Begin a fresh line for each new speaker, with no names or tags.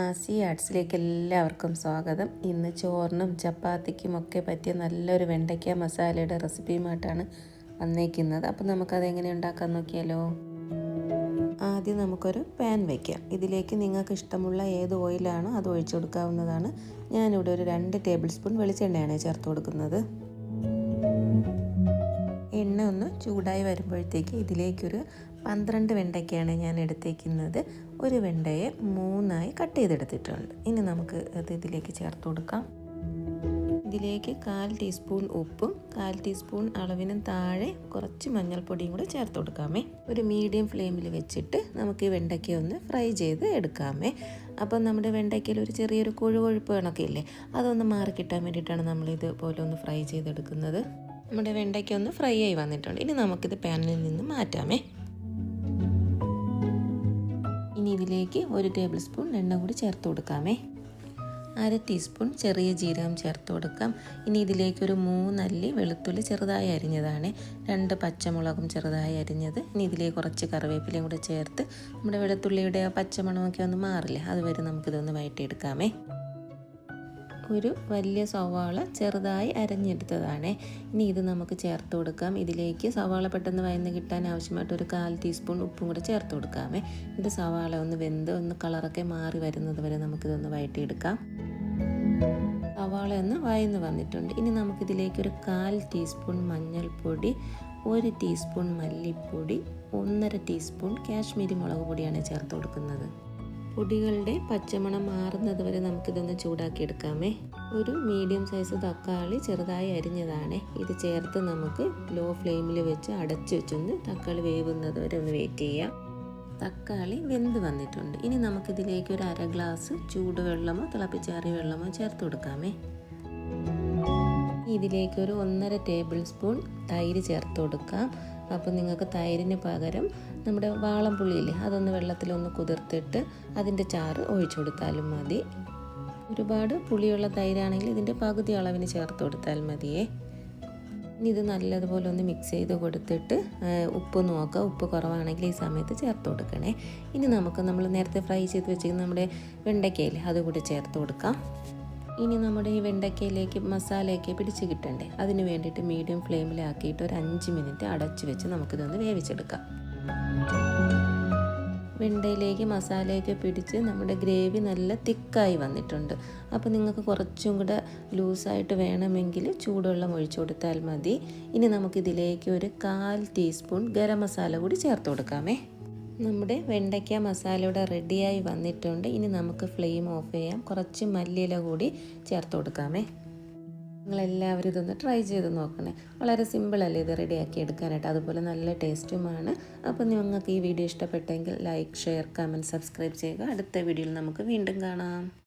ആസി ആർട്സിലേക്ക് എല്ലാവർക്കും സ്വാഗതം. ഇന്ന് ചോറിനും ചപ്പാത്തിക്കുമൊക്കെ പറ്റിയ നല്ലൊരു വെണ്ടയ്ക്ക മസാലയുടെ റെസിപ്പിയുമായിട്ടാണ് വന്നേക്കുന്നത്. അപ്പോൾ നമുക്കത് എങ്ങനെ ഉണ്ടാക്കാൻ നോക്കിയാലോ? ആദ്യം നമുക്കൊരു പാൻ വയ്ക്കാം ഇതിലേക്ക് നിങ്ങൾക്ക് ഇഷ്ടമുള്ള ഏത് ഓയിലാണോ അത് ഒഴിച്ചു കൊടുക്കാവുന്നതാണ്. ഞാനിവിടെ ഒരു രണ്ട് ടേബിൾ സ്പൂൺ വെളിച്ചെണ്ണയാണ് ചേർത്ത് കൊടുക്കുന്നത്. ചൂടായി വരുമ്പോഴത്തേക്ക് ഇതിലേക്കൊരു പന്ത്രണ്ട് വെണ്ടയ്ക്കാണ് ഞാൻ എടുത്തേക്കുന്നത്. ഒരു വെണ്ടയെ മൂന്നായി കട്ട് ചെയ്തെടുത്തിട്ടുണ്ട്. ഇനി നമുക്ക് അത് ഇതിലേക്ക് ചേർത്ത് കൊടുക്കാം. ഇതിലേക്ക് കാൽ ടീസ്പൂൺ ഉപ്പും കാൽ ടീസ്പൂൺ അളവിനും താഴെ കുറച്ച് മഞ്ഞൾപ്പൊടിയും കൂടെ ചേർത്ത് കൊടുക്കാമേ. ഒരു മീഡിയം ഫ്ലെയിമിൽ വെച്ചിട്ട് നമുക്ക് ഈ വെണ്ടയ്ക്ക ഒന്ന് ഫ്രൈ ചെയ്ത് എടുക്കാമേ. അപ്പം നമ്മുടെ വെണ്ടയ്ക്കയിൽ ഒരു ചെറിയൊരു കൊഴുകൊഴുപ്പ് കണക്കില്ലേ അതൊന്ന് മാറി കിട്ടാൻ വേണ്ടിയിട്ടാണ് നമ്മൾ ഇതുപോലെ ഒന്ന് ഫ്രൈ ചെയ്തെടുക്കുന്നത്. നമ്മുടെ വെണ്ടയ്ക്ക ഒന്ന് ഫ്രൈ ആയി വന്നിട്ടുണ്ട്. ഇനി നമുക്കിത് പാനിൽ നിന്ന് മാറ്റാമേ. ഇനി ഇതിലേക്ക് ഒരു ടേബിൾ സ്പൂൺ എണ്ണ കൂടി ചേർത്ത് കൊടുക്കാമേ. അര ടീസ്പൂൺ ചെറിയ ജീരകം ചേർത്ത് കൊടുക്കാം. ഇനി ഇതിലേക്ക് ഒരു മൂന്നല്ലി വെളുത്തുള്ളി ചെറുതായി അരിഞ്ഞതാണ്. രണ്ട് പച്ചമുളകും ചെറുതായി അരിഞ്ഞത്. ഇനി ഇതിലേക്ക് കുറച്ച് കറിവേപ്പിലയും കൂടെ ചേർത്ത് നമ്മുടെ വെളുത്തുള്ളിയുടെ പച്ചമണമൊക്കെ ഒന്ന് മാറില്ലേ അതുവരെ നമുക്കിതൊന്ന് വഴറ്റിയെടുക്കാമേ ഒരു വലിയ സവാള ചെറുതായി അരഞ്ഞെടുത്തതാണ്. ഇനി ഇത് നമുക്ക് ചേർത്ത് കൊടുക്കാം. ഇതിലേക്ക് സവാള പെട്ടെന്ന് വയന്ന് കിട്ടാൻ ആവശ്യമായിട്ട് ഒരു കാൽ ടീസ്പൂൺ ഉപ്പും കൂടെ ചേർത്ത് കൊടുക്കാമേ. ഇത് സവാള ഒന്ന് വെന്ത് ഒന്ന് കളറൊക്കെ മാറി വരുന്നത് വരെ നമുക്കിതൊന്ന് വഴറ്റിയെടുക്കാം സവാള ഒന്ന് വയന്ന് വന്നിട്ടുണ്ട്. ഇനി നമുക്കിതിലേക്ക് ഒരു കാൽ ടീസ്പൂൺ മഞ്ഞൾപ്പൊടി ഒരു ടീസ്പൂൺ മല്ലിപ്പൊടി ഒന്നര ടീസ്പൂൺ കാശ്മീരി മുളക് പൊടിയാണ് ചേർത്ത് കൊടുക്കുന്നത്. പൊടികളുടെ പച്ചമണം മാറുന്നത് വരെ നമുക്കിതൊന്ന് ചൂടാക്കി എടുക്കാമേ ഒരു മീഡിയം സൈസ് തക്കാളി ചെറുതായി അരിഞ്ഞതാണ്. ഇത് ചേർത്ത് നമുക്ക് ലോ ഫ്ലെയിമിൽ വെച്ച് അടച്ചു വെച്ചൊന്ന് തക്കാളി വേവുന്നത് വരെ ഒന്ന് വെയിറ്റ് ചെയ്യാം. തക്കാളി വെന്ത് വന്നിട്ടുണ്ട്. ഇനി നമുക്കിതിലേക്ക് ഒരു അര ഗ്ലാസ് ചൂടുവെള്ളമോ തിളപ്പിച്ചാറിയ വെള്ളമോ ചേർത്ത് കൊടുക്കാമേ. ഇതിലേക്ക് ഒരു ഒന്നര ടേബിൾ സ്പൂൺ തൈര് ചേർത്ത് കൊടുക്കാം. അപ്പോൾ നിങ്ങൾക്ക് തൈരിന് പകരം നമ്മുടെ വാളംപുള്ളിയില്ലേ അതൊന്ന് വെള്ളത്തിലൊന്ന് കുതിർത്തിട്ട് അതിന്റെ ചാറ് ഒഴിച്ചു കൊടുത്താലും മതി. ഒരുപാട് പുളിയുള്ള തൈരാണെങ്കിൽ ഇതിന്റെ പകുതി അളവിന് ചേർത്ത് കൊടുത്താൽ മതിയേ. ഇനി ഇത് നല്ലതുപോലെ ഒന്ന് മിക്സ് ചെയ്ത് കൊടുത്തിട്ട് ഉപ്പ് നോക്കുക. ഉപ്പ് കുറവാണെങ്കിൽ ഈ സമയത്ത് ചേർത്ത് കൊടുക്കണേ. ഇനി നമുക്ക് നമ്മൾ നേരത്തെ ഫ്രൈ ചെയ്ത് വെച്ചിരിക്കുന്ന നമ്മുടെ വെണ്ടയ്ക്കയില്ലേ അതുകൂടി ചേർത്ത് കൊടുക്കാം. ഇനി നമ്മുടെ ഈ വെണ്ടയ്ക്കയിലേക്ക് മസാലയൊക്കെ പിടിച്ച് കിട്ടണ്ടേ? അതിന് വേണ്ടിയിട്ട് മീഡിയം ഫ്ലെയിമിലാക്കിയിട്ട് ഒരു അഞ്ച് മിനിറ്റ് അടച്ചു വെച്ച് നമുക്കിതൊന്ന് വേവിച്ചെടുക്കാം. വെണ്ടയിലേക്ക് മസാലയൊക്കെ പിടിച്ച് നമ്മുടെ ഗ്രേവി നല്ല തിക്കായി വന്നിട്ടുണ്ട്. അപ്പോൾ നിങ്ങൾക്ക് കുറച്ചും കൂടെ ലൂസായിട്ട് വേണമെങ്കിൽ ചൂടുവെള്ളം ഒഴിച്ചു കൊടുത്താൽ മതി. ഇനി നമുക്കിതിലേക്ക് ഒരു കാൽ ടീസ്പൂൺ ഗരം മസാല കൂടി ചേർത്ത് കൊടുക്കാമേ. നമ്മുടെ വെണ്ടയ്ക്ക മസാല ഇവിടെ റെഡിയായി വന്നിട്ടുണ്ട്. ഇനി നമുക്ക് ഫ്ലെയിം ഓഫ് ചെയ്യാം. കുറച്ച് മല്ലിയില കൂടി ചേർത്ത് കൊടുക്കാമേ. നിങ്ങളെല്ലാവരും ഇതൊന്ന് ട്രൈ ചെയ്ത് നോക്കണേ. വളരെ സിമ്പിളല്ലേ ഇത് റെഡിയാക്കി എടുക്കാനായിട്ട്? അതുപോലെ നല്ല ടേസ്റ്റുമാണ്. അപ്പോൾ നിങ്ങൾക്ക് ഈ വീഡിയോ ഇഷ്ടപ്പെട്ടെങ്കിൽ ലൈക്ക് ഷെയർ കമന്റ് സബ്സ്ക്രൈബ് ചെയ്യുക. അടുത്ത വീഡിയോയിൽ നമുക്ക് വീണ്ടും കാണാം.